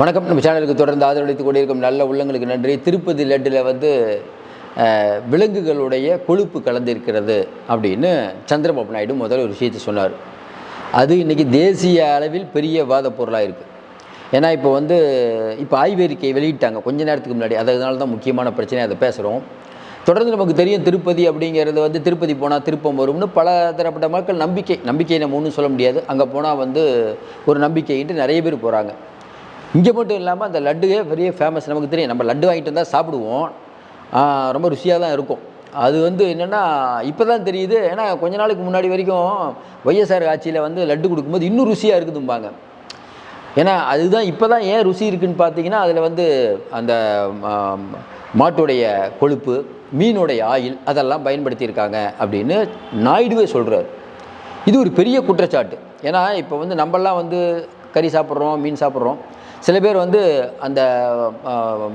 வணக்கம். நம்ம சேனலுக்கு தொடர்ந்து ஆதரவளித்து கொண்டிருக்கும் நல்ல உள்ளங்களுக்கு நன்றி. திருப்பதி லட்டில் வந்து விலங்குகளுடைய கொழுப்பு கலந்திருக்கிறது அப்படின்னு சந்திரபாபு நாயுடு முதல்ல ஒரு விஷயத்தை சொன்னார். அது இன்றைக்கி தேசிய அளவில் பெரிய வாத பொருளாக இருக்குது ஏன்னா இப்போ வந்து இப்போ ஆய்வறிக்கை வெளியிட்டாங்க. கொஞ்ச நேரத்துக்கு முன்னாடி. அதனால தான் முக்கியமான பிரச்சனை அதை பேசுகிறோம் தொடர்ந்து நமக்கு தெரியும் திருப்பதி அப்படிங்கிறது வந்து திருப்பதி போனால் திருப்பம் வரும்னு பல தரப்பட்ட மக்கள் நம்பிக்கை. நம்பிக்கை நம்ம ஒன்றும் சொல்ல முடியாது. அங்கே போனால் வந்து ஒரு நம்பிக்கைன்ட்டு நிறைய பேர் போகிறாங்க இங்கே மட்டும் இல்லாமல் அந்த லட்டுவே பெரிய ஃபேமஸ் நமக்கு தெரியும். நம்ம லட்டு வாங்கிட்டு வந்தால் சாப்பிடுவோம். ரொம்ப ருசியாக தான் இருக்கும். அது வந்து என்னென்னா இப்போ தான் தெரியுது. ஏன்னா கொஞ்ச நாளுக்கு முன்னாடி வரைக்கும் ஒய்எஸ்ஆர் ஆட்சியில் வந்து லட்டு கொடுக்கும்போது இன்னும் ருசியாக இருக்குதும்பாங்க. ஏன்னா அதுதான் இப்போ தான் ஏன் ருசி இருக்குன்னு பார்த்தீங்கன்னா அதில் வந்து அந்த மாட்டுடைய கொழுப்பு மீனுடைய ஆயில் அதெல்லாம் பயன்படுத்தியிருக்காங்க அப்படின்னு நாயுடுவே சொல்கிறார் இது ஒரு பெரிய குற்றச்சாட்டு. ஏன்னா இப்போ வந்து நம்மெல்லாம் வந்து கறி சாப்பிட்றோம் மீன் சாப்பிட்றோம். சில பேர் வந்து அந்த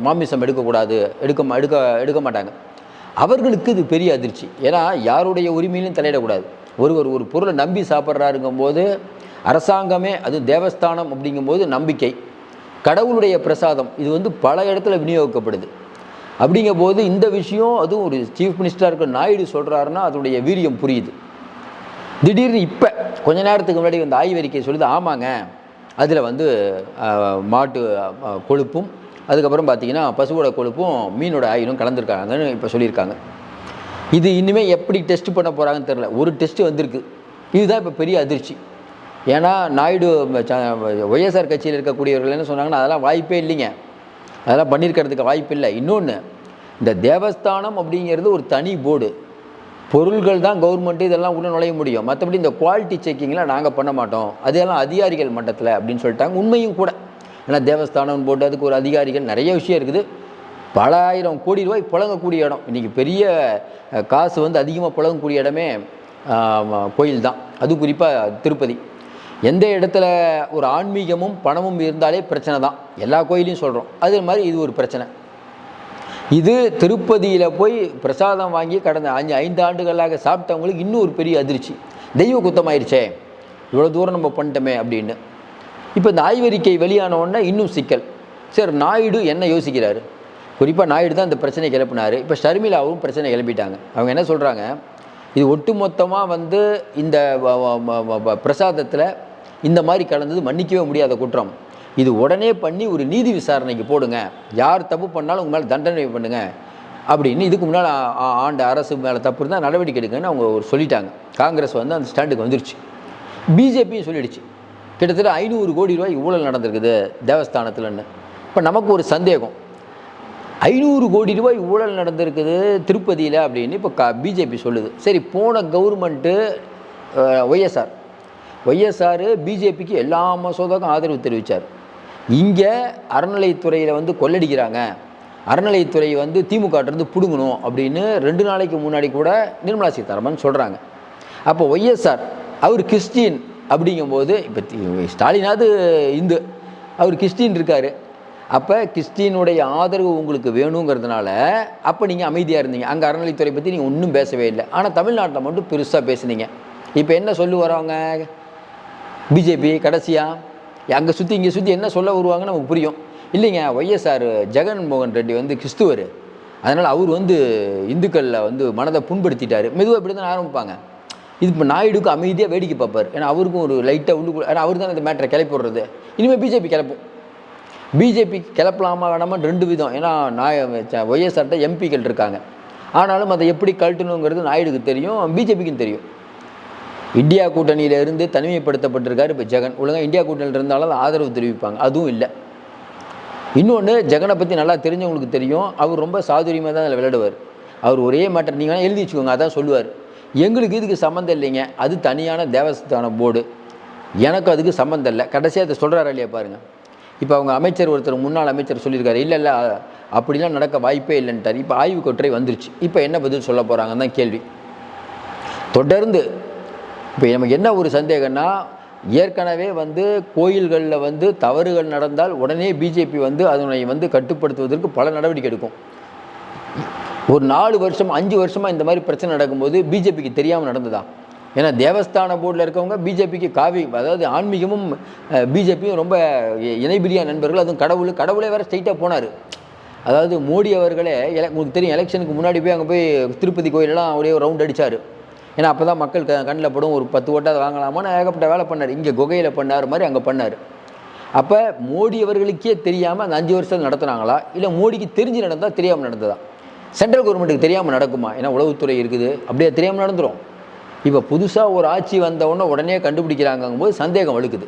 மாமிசம் எடுக்கக்கூடாது எடுக்க மா- எடுக்க எடுக்க மாட்டாங்க. அவர்களுக்கு இது பெரிய அதிர்ச்சி. ஏன்னா யாருடைய உரிமையிலும் தலையிடக்கூடாது. ஒருவர் ஒரு பொருளை நம்பி சாப்பிட்றாருங்கும்போது அரசாங்கமே அது தேவஸ்தானம் அப்படிங்கும்போது நம்பிக்கை. கடவுளுடைய பிரசாதம் இது வந்து பல இடத்துல விநியோகிக்கப்படுது. அப்படிங்கும்போது இந்த விஷயம் அதுவும் ஒரு சீஃப் மினிஸ்டராக இருக்கிற நாயுடு சொல்கிறாருன்னா அதனுடைய வீரியம் புரியுது. திடீர்னு இப்போ கொஞ்ச நேரத்துக்கு முன்னாடி வந்து ஆய்வறிக்கை சொல்லுது ஆமாங்க அதில் வந்து மாட்டு கொழுப்பும் அதுக்கப்புறம் பார்த்தீங்கன்னா பசுவோட கொழுப்பும் மீனோட ஆயிலும் கலந்துருக்காங்கன்னு இப்போ சொல்லியிருக்காங்க. இது இனிமேல் எப்படி டெஸ்ட் பண்ண போகிறாங்கன்னு தெரில ஒரு டெஸ்ட் வந்திருக்கு. இதுதான் இப்போ பெரிய அதிர்ச்சி. ஏன்னா நாயுடு ஒய்எஸ்ஆர் கட்சியில் இருக்கக்கூடியவர்கள் என்ன சொன்னாங்கன்னா அதெல்லாம் வாய்ப்பே இல்லைங்க. அதெல்லாம் பண்ணியிருக்கிறதுக்கு வாய்ப்பு இல்லை இன்னொன்று இந்த தேவஸ்தானம் அப்படிங்கிறது ஒரு தனி போர்டு. பொருள்கள் தான் கவர்மெண்ட்டு இதெல்லாம் உள்ள நுழைய முடியும். மற்றபடி இந்த குவாலிட்டி செக்கிங்லாம் நாங்கள் பண்ண மாட்டோம். அதெல்லாம் அதிகாரிகள் மட்டத்தில் அப்படின்னு சொல்லிட்டாங்க. உண்மையும் கூட. ஏன்னா தேவஸ்தானம் போட்டு அதுக்கு ஒரு அதிகாரிகள் நிறைய விஷயம் இருக்குது. பல ஆயிரம் கோடி ரூபாய் புழங்கக்கூடிய இடம். இன்றைக்கி பெரிய காசு வந்து அதிகமாக புழங்கக்கூடிய இடமே கோயில் தான். அது குறிப்பாக திருப்பதி. எந்த இடத்துல ஒரு ஆன்மீகமும் பணமும் இருந்தாலே பிரச்சனை தான். எல்லா கோயிலையும் சொல்கிறோம் அதே மாதிரி இது ஒரு பிரச்சனை. இது திருப்பதியில் போய் பிரசாதம் வாங்கி கடந்த அஞ்சு ஐந்து ஆண்டுகளாக சாப்பிட்டவங்களுக்கு இன்னும் ஒரு பெரிய அதிர்ச்சி. தெய்வ குத்தமாயிருச்சே. இவ்வளோ தூரம் நம்ம பண்ணிட்டோமே அப்படின்னு. இப்போ இந்த ஆய்வறிக்கை வெளியான உடனே இன்னும் சிக்கல். சரி நாயுடு என்ன யோசிக்கிறாரு? குறிப்பாக நாயுடு தான் இந்த பிரச்சனை கிளப்பினார். இப்போ ஷர்மிளாவும் பிரச்சனை கிளப்பிட்டாங்க அவங்க என்ன சொல்கிறாங்க இது ஒட்டுமொத்தமாக வந்து இந்த வ- பிரசாதத்தில் இந்த மாதிரி கலந்தது மன்னிக்கவே முடியாத குற்றம். இது உடனே பண்ணி ஒரு நீதி விசாரணைக்கு போடுங்க. யார் தப்பு பண்ணாலும் உங்கள் மேலே தண்டனை பண்ணுங்க. அப்படின்னு இதுக்கு முன்னால் ஆண்ட அரசு மேலே தப்பு இருந்தால் நடவடிக்கை எடுங்கன்னு அவங்க ஒரு சொல்லிட்டாங்க. காங்கிரஸ் வந்து அந்த ஸ்டாண்டுக்கு வந்துருச்சு. பிஜேபியும் சொல்லிடுச்சு. கிட்டத்தட்ட ஐநூறு கோடி ரூபாய் ஊழல் நடந்திருக்குது தேவஸ்தானத்தில்னு இப்போ நமக்கு ஒரு சந்தேகம். ஐநூறு கோடி ரூபாய் ஊழல் நடந்திருக்குது திருப்பதியில் அப்படின்னு இப்போ க பிஜேபி சொல்லுது. சரி போன கவர்மெண்ட்டு ஒய்எஸ்ஆர். ஒய்எஸ்ஆர் பிஜேபிக்கு எல்லா மசோதாக்கும் ஆதரவு தெரிவித்தார் இங்கே அறநிலைத்துறையில் வந்து கொள்ளடிக்கிறாங்க. அறநிலைத்துறை வந்து திமுகட்டிருந்து பிடுங்கணும் அப்படின்னு ரெண்டு நாளைக்கு முன்னாடி கூட நிர்மலா சீதாராமன் சொல்கிறாங்க அப்போ ஒய்எஸ்ஆர் அவர் கிறிஸ்டின் அப்படிங்கும்போது இப்போ ஸ்டாலினாவது இந்து அவர் கிறிஸ்டின் இருக்கார். அப்போ கிறிஸ்டினுடைய ஆதரவு உங்களுக்கு வேணுங்கிறதுனால அப்போ நீங்கள் அமைதியாக இருந்தீங்க. அங்கே அறநிலைத்துறை பற்றி நீங்கள் ஒன்றும் பேசவே இல்லை. ஆனால் தமிழ்நாட்டில் மட்டும் பெருசாக பேசுனீங்க. இப்போ என்ன சொல்லி வரவங்க பிஜேபி கடைசியாக அங்கே சுற்றி இங்கே சுற்றி என்ன சொல்ல வருவாங்கன்னு நமக்கு புரியும். இல்லைங்க ஒய்எஸ்ஆர் ஜெகன்மோகன் ரெட்டி வந்து கிறிஸ்துவர். அதனால் அவர் வந்து இந்துக்களில் வந்து மனதை புண்படுத்திட்டார். மெதுவாக இப்படி தான் ஆரம்பிப்பாங்க. இது இப்போ நாயுடுக்கு அமைதியாக வேடிக்கை பார்ப்பார். ஏன்னா அவருக்கும் ஒரு லைட்டாக உள்ளுக்குள்ள ஏன்னா அவர் தான் இந்த மேட்டரை கிளப்பி விடுறது. இனிமேல் பிஜேபி கிளப்பும். பிஜேபி கிளப்பலாமா வேணாமான்னு ரெண்டு விதம். ஏன்னா நாய் ஒய்எஸ்ஆர்ட்ட எம்பிக்கள் இருக்காங்க. ஆனாலும் அதை எப்படி கழட்டணுங்கிறது நாயுடுக்கு தெரியும் பிஜேபிக்கும் தெரியும். இந்தியா கூட்டணியிலிருந்து தனிமைப்படுத்தப்பட்டிருக்காரு இப்போ ஜெகன். ஒழுங்காக இந்தியா கூட்டணியில் இருந்தாலும் அதை ஆதரவு தெரிவிப்பாங்க. அதுவும் இல்லை. இன்னொன்று ஜெகனை பற்றி நல்லா தெரிஞ்சவங்களுக்கு தெரியும். அவர் ரொம்ப சாதுரியமாக தான் அதில் விளையாடுவார். அவர் ஒரே மேட்டர் நீங்கள் எழுதி வச்சுக்கோங்க. அதான் சொல்லுவார். எங்களுக்கு இதுக்கு சம்மந்தம் இல்லைங்க. அது தனியான தேவஸ்தான போர்டு. எனக்கு அதுக்கு சம்மந்தம் இல்லை. கடைசியாக அதை சொல்கிறாரு இல்லையா பாருங்கள் இப்போ அவங்க அமைச்சர் ஒருத்தர் முன்னாள் அமைச்சர் சொல்லியிருக்காரு. இல்லை இல்லை அப்படிலாம் நடக்க வாய்ப்பே இல்லைன்ட்டார். இப்போ ஆய்வு கொற்றை வந்துருச்சு. இப்போ என்ன பதில் சொல்ல போகிறாங்கன்னு தான் கேள்வி. தொடர்ந்து இப்போ நமக்கு என்ன ஒரு சந்தேகம்னா ஏற்கனவே வந்து கோயில்களில் வந்து தவறுகள் நடந்தால் உடனே பிஜேபி வந்து அதனை வந்து கட்டுப்படுத்துவதற்கு பல நடவடிக்கை எடுக்கும். ஒரு நாலு வருஷம் அஞ்சு வருஷமாக இந்த மாதிரி பிரச்சனை நடக்கும்போது பிஜேபிக்கு தெரியாமல் நடந்ததா? ஏன்னா தேவஸ்தான போர்டில் இருக்கவங்க பிஜேபிக்கு காவி அதாவது ஆன்மீகமும் பிஜேபியும் ரொம்ப இணைபிரியா நண்பர்கள் அதுவும் கடவுள் கடவுளே வேறு ஸ்ட்ரைட்டாக போனார். அதாவது மோடி அவர்களே உங்களுக்கு தெரியும் எலெக்ஷனுக்கு முன்னாடி போய் அங்கே போய் திருப்பதி கோயிலெல்லாம் அப்படியே ரவுண்ட் அடிச்சார். ஏன்னா அப்போ தான் மக்கள் க கண்ணில் படும் ஒரு பத்து ஓட்டாவது வாங்கலாமான்னு ஏகப்பட்ட வேலை பண்ணார். இங்கே குகையில் பண்ணார் மாதிரி அங்கே பண்ணார். அப்போ மோடி அவர்களுக்கே தெரியாமல் அந்த அஞ்சு வருஷம் நடத்துனாங்களா? இல்லை மோடிக்கு தெரிஞ்சு நடந்தால் தெரியாமல் நடந்ததா? சென்ட்ரல் கவர்மெண்ட்டுக்கு தெரியாமல் நடக்குமா? ஏன்னா உளவுத்துறை இருக்குது. அப்படியே தெரியாமல் நடந்துடும் இப்போ புதுசாக ஒரு ஆட்சி வந்தவுடனே உடனே கண்டுபிடிக்கிறாங்கும் போது சந்தேகம் வலுக்குது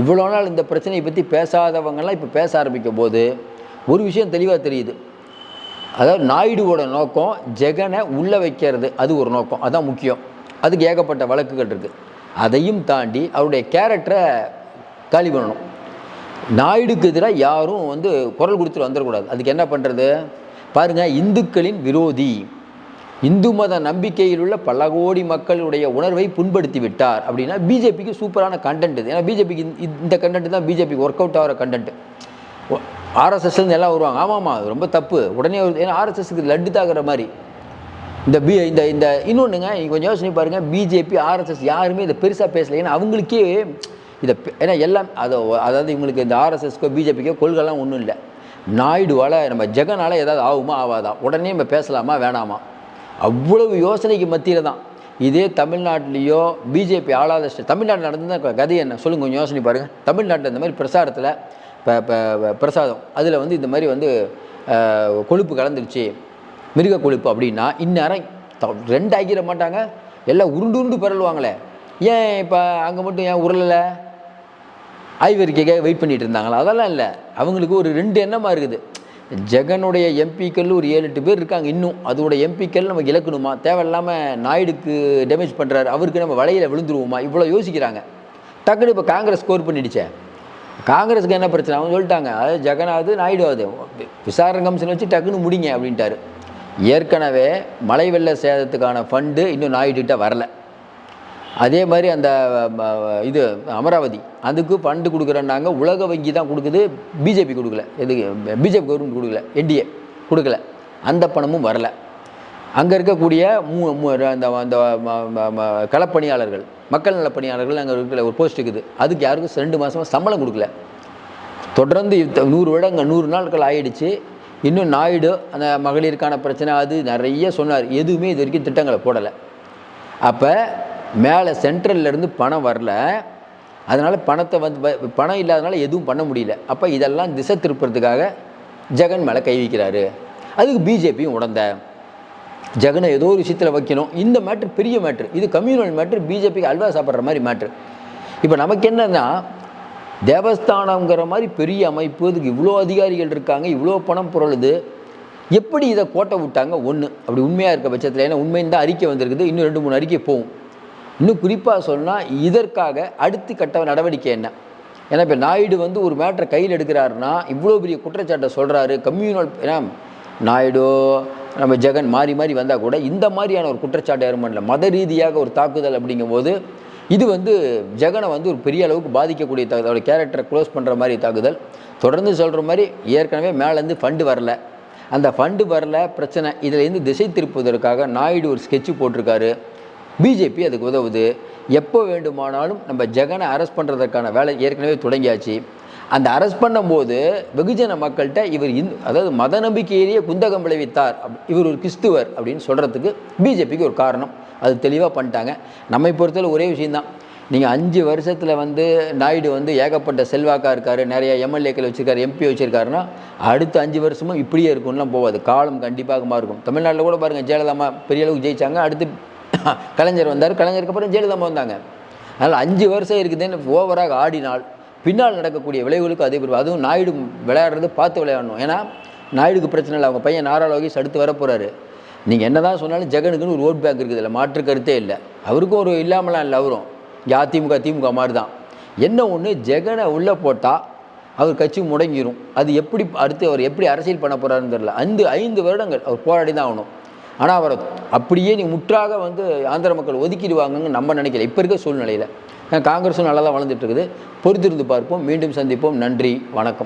இவ்வளோ நாள் இந்த பிரச்சனையை பற்றி பேசாதவங்கெல்லாம் இப்போ பேச ஆரம்பிக்கும் போது ஒரு விஷயம் தெளிவாக தெரியுது. அதாவது நாயுடுவோட நோக்கம் ஜெகனை உள்ளே வைக்கிறது. அது ஒரு நோக்கம். அதான் முக்கியம். அதுக்கு ஏகப்பட்ட வழக்குகள் இருக்குது அதையும் தாண்டி அவருடைய கேரக்டரை காலி பண்ணணும். நாயுடுக்கு எதிராக யாரும் வந்து குரல் கொடுத்துட்டு வந்துடக்கூடாது. அதுக்கு என்ன பண்ணுறது பாருங்கள் இந்துக்களின் விரோதி. இந்து மத நம்பிக்கையில் உள்ள பல கோடி மக்களுடைய உணர்வை புண்படுத்தி விட்டார் அப்படின்னா பிஜேபிக்கு சூப்பரான கண்டென்ட் இது. ஏன்னா பிஜேபிக்கு இந்த கண்டென்ட் தான் பிஜேபிக்கு ஒர்க் அவுட் ஆகிற கண்டென்ட் ஆர்எஸ்எஸ்லேருந்து எல்லாம் வருவாங்க. ஆமாம்மா அது ரொம்ப தப்பு. உடனே வருது ஏன்னா ஆர்எஸ்எஸ்க்கு லட்டு தாக்குற மாதிரி. இந்த பி இந்த இந்த இன்னொன்றுங்க நீங்கள் கொஞ்சம் யோசனை பாருங்கள் பிஜேபி ஆர்எஸ்எஸ் யாருமே இதை பெருசாக பேசலை. ஏன்னா அவங்களுக்கே இதை ஏன்னா எல்லாம் அதை அதாவது இவங்களுக்கு இந்த ஆர்எஸ்எஸ்க்கோ பிஜேபிக்கோ கொள்கைலாம் ஒன்றும் இல்லை. நாயுடுவால் நம்ம ஜெகனால் ஏதாவது ஆகுமா ஆகாதா? உடனே நம்ம பேசலாமா வேணாமா? அவ்வளவு யோசனைக்கு மத்தியில் தான். இதே தமிழ்நாட்டிலேயோ பிஜேபி ஆளாத தமிழ்நாட்டில் நடந்த கதை என்ன? சொல்லுங்க கொஞ்சம் யோசனை பாருங்கள் தமிழ்நாட்டில் இந்த மாதிரி பிரசாரத்தில் பிரசாதம். அதில் வந்து இந்த மாதிரி வந்து கொழுப்பு கலந்துருச்சு. மிருக கொழுப்பு அப்படின்னா இந்நேரம் த- ரெண்டு ஆக்கிட மாட்டாங்க. எல்லாம் உருண்டு உருண்டு பிறழுவாங்களே ஏன் இப்போ அங்கே மட்டும் ஏன் உருளலை? ஆய்வறிக்கைக்காக வெயிட் பண்ணிட்டு இருந்தாங்களா? அதெல்லாம் இல்லை. அவங்களுக்கு ஒரு ரெண்டு எண்ணமாக இருக்குது. ஜெகனுடைய எம்பிக்கள் ஒரு ஏழு எட்டு பேர் இருக்காங்க இன்னும். அதோட எம்பிக்கள் நம்ம இழக்கணுமா? தேவையில்லாமல் நாயுடுக்கு டேமேஜ் பண்ணுறாரு அவருக்கு நம்ம வலையில் விழுந்துருவோமா? இவ்வளோ யோசிக்கிறாங்க. டக்குனு இப்போ காங்கிரஸ் ஸ்கோர் பண்ணிடுச்சே. காங்கிரஸுக்கு என்ன பிரச்சனை? அவங்க சொல்லிட்டாங்க அது ஜெகநாத் நாயுடு அது. விசாரணை கமிஷன் வச்சு டக்குன்னு முடிங்க அப்படின்ட்டாரு. ஏற்கனவே மழை வெள்ள சேதத்துக்கான ஃபண்டு இன்னும் நாயுடுகிட்ட வரல. அதே மாதிரி அந்த இது அமராவதி அதுக்கு ஃபண்டு கொடுக்குறேன்னாங்க. உலக வங்கி தான் கொடுக்குது பிஜேபி கொடுக்கல. எது பிஜேபி கவர்மெண்ட் கொடுக்கல என்டிஏ கொடுக்கல. அந்த பணமும் வரல. அங்கே இருக்கக்கூடிய மூ அந்த அந்த களப்பணியாளர்கள் மக்கள் நலப்பணியாளர்கள் அங்கே இருக்கிற ஒரு போஸ்ட் இருக்குது. அதுக்கு யாருக்கும் ரெண்டு மாதமாக சம்பளம் கொடுக்கல. தொடர்ந்து நூறு நூறு வருடங்கள் நூறு நாட்கள் ஆயிடுச்சு. இன்னும் நாயுடு அந்த மகளிருக்கான பிரச்சனை அது நிறைய சொன்னார். எதுவுமே இது வரைக்கும் திட்டங்களை போடலை. அப்போ மேலே சென்ட்ரல்லேருந்து பணம் வரல. அதனால் பணத்தை வந்து பணம் இல்லாதனால எதுவும் பண்ண முடியல. அப்போ இதெல்லாம் திசை திருப்புறதுக்காக ஜெகன் மேலே கை வைக்கிறாரு. அதுக்கு பிஜேபியும் உடந்தேன் ஜெகனை ஏதோ ஒரு விஷயத்தில் வைக்கணும். இந்த மேட்ரு பெரிய மேட்ரு இது கம்யூனல் மேட்ரு பிஜேபிக்கு அல்வா சாப்பிட்ற மாதிரி மேட்ரு இப்போ நமக்கு என்னன்னா தேவஸ்தானங்கிற மாதிரி பெரிய அமைப்பு இதுக்கு இவ்வளோ அதிகாரிகள் இருக்காங்க இவ்வளோ பணம் புரளுது. எப்படி இதை கோட்டை விட்டாங்க? ஒன்று அப்படி உண்மையாக இருக்க பட்சத்தில் ஏன்னா உண்மையின் தான் அறிக்கை வந்திருக்குது. இன்னும் ரெண்டு மூணு அறிக்கை போகும். இன்னும் குறிப்பாக சொன்னால் இதற்காக அடுத்து கட்ட நடவடிக்கை என்ன? ஏன்னா இப்போ நாயுடு வந்து ஒரு மேட்டரை கையில் எடுக்கிறாருன்னா இவ்வளோ பெரிய குற்றச்சாட்டை சொல்கிறாரு கம்யூனல் ஏன்னா நாயுடு நம்ம ஜெகன் மாறி மாறி வந்தால் கூட இந்த மாதிரியான ஒரு குற்றச்சாட்டு யாரும் பண்ணல. மத ரீதியாக ஒரு தாக்குதல் அப்படிங்கும்போது இது வந்து ஜெகனை வந்து ஒரு பெரிய அளவுக்கு பாதிக்கக்கூடிய தாக்குதல் அவருடைய கேரக்டரை க்ளோஸ் பண்ணுற மாதிரி தாக்குதல். தொடர்ந்து சொல்கிற மாதிரி ஏற்கனவே மேலேருந்து ஃபண்டு வரல. அந்த ஃபண்டு வரல பிரச்சனை இதுலேருந்து திசை திருப்புவதற்காக நாயுடு ஒரு ஸ்கெட்சு போட்டிருக்காரு. பிஜேபி அதுக்கு உதவுது. எப்போ வேண்டுமானாலும் நம்ம ஜெகனை அரெஸ்ட் பண்ணுறதற்கான வேலை ஏற்கனவே தொடங்கியாச்சு. அந்த அரெஸ்ட் பண்ணும்போது வெகுஜன மக்கள்கிட்ட இவர் இந்து அதாவது மத நம்பிக்கையிலேயே குந்தகம் விளைவித்தார். அப்- இவர் ஒரு கிறிஸ்துவர் அப்படின்னு சொல்கிறதுக்கு பிஜேபிக்கு ஒரு காரணம். அது தெளிவாக பண்ணிட்டாங்க. நம்மை பொறுத்தவரை ஒரே விஷயந்தான் நீங்கள் அஞ்சு வருஷத்தில் வந்து நாயுடு வந்து ஏகப்பட்ட செல்வாக்காக இருக்கார் நிறைய எம்எல்ஏக்கள் வச்சுருக்காரு எம்பி வச்சுருக்காருன்னா அடுத்த அஞ்சு வருஷமும் இப்படியே இருக்கும்லாம் போகாது காலம் கண்டிப்பாக மாறும். தமிழ்நாட்டில் கூட பாருங்கள் ஜெயலலிதா பெரிய அளவுக்கு ஜெயிச்சாங்க. அடுத்து கலைஞர் வந்தார். கலைஞருக்கு அப்புறம் ஜெயலலிதா வந்தாங்க. அதனால் அஞ்சு வருஷம் இருக்குதுன்னு ஓவராக ஆடினால் பின்னால் நடக்கக்கூடிய விளைவுகளுக்கு அதே பிறகு அதுவும் நாயுடு விளையாடுறது பார்த்து விளையாடணும். ஏன்னா நாயுடுக்கு பிரச்சனை இல்லை. அவங்க பையன் நாராலோகேஷ் அடுத்து வர போகிறாரு நீங்கள் என்ன தான் சொன்னாலும் ஜெகனுக்குன்னு ஒரு ஓட் பேங்க் இருக்குது. இல்லை மாற்று கருத்தே இல்லை. அவருக்கும் ஒரு இல்லாமலாம் இல்லை அவரும். இங்கே அதிமுக திமுக மாதிரி தான் என்ன ஒன்று ஜெகனை உள்ளே போட்டால் அவர் கட்சி முடங்கிரும். அது எப்படி அடுத்து அவர் எப்படி அரசியல் பண்ண போகிறாருன்னு தெரில ஐந்து ஐந்து வருடங்கள் அவர் போராடி தான் ஆகணும். ஆனால் அவரை அப்படியே நீ முற்றாக வந்து ஆந்திர மக்கள் ஒதுக்கிடுவாங்கன்னு நம்ம நினைக்கல. இப்போ இருக்க சூழ்நிலையில். காங்கிரஸும் நல்லா தான் வளர்ந்துட்டு இருக்குது. பொறுத்திருந்து பார்ப்போம். மீண்டும் சந்திப்போம். நன்றி. வணக்கம்.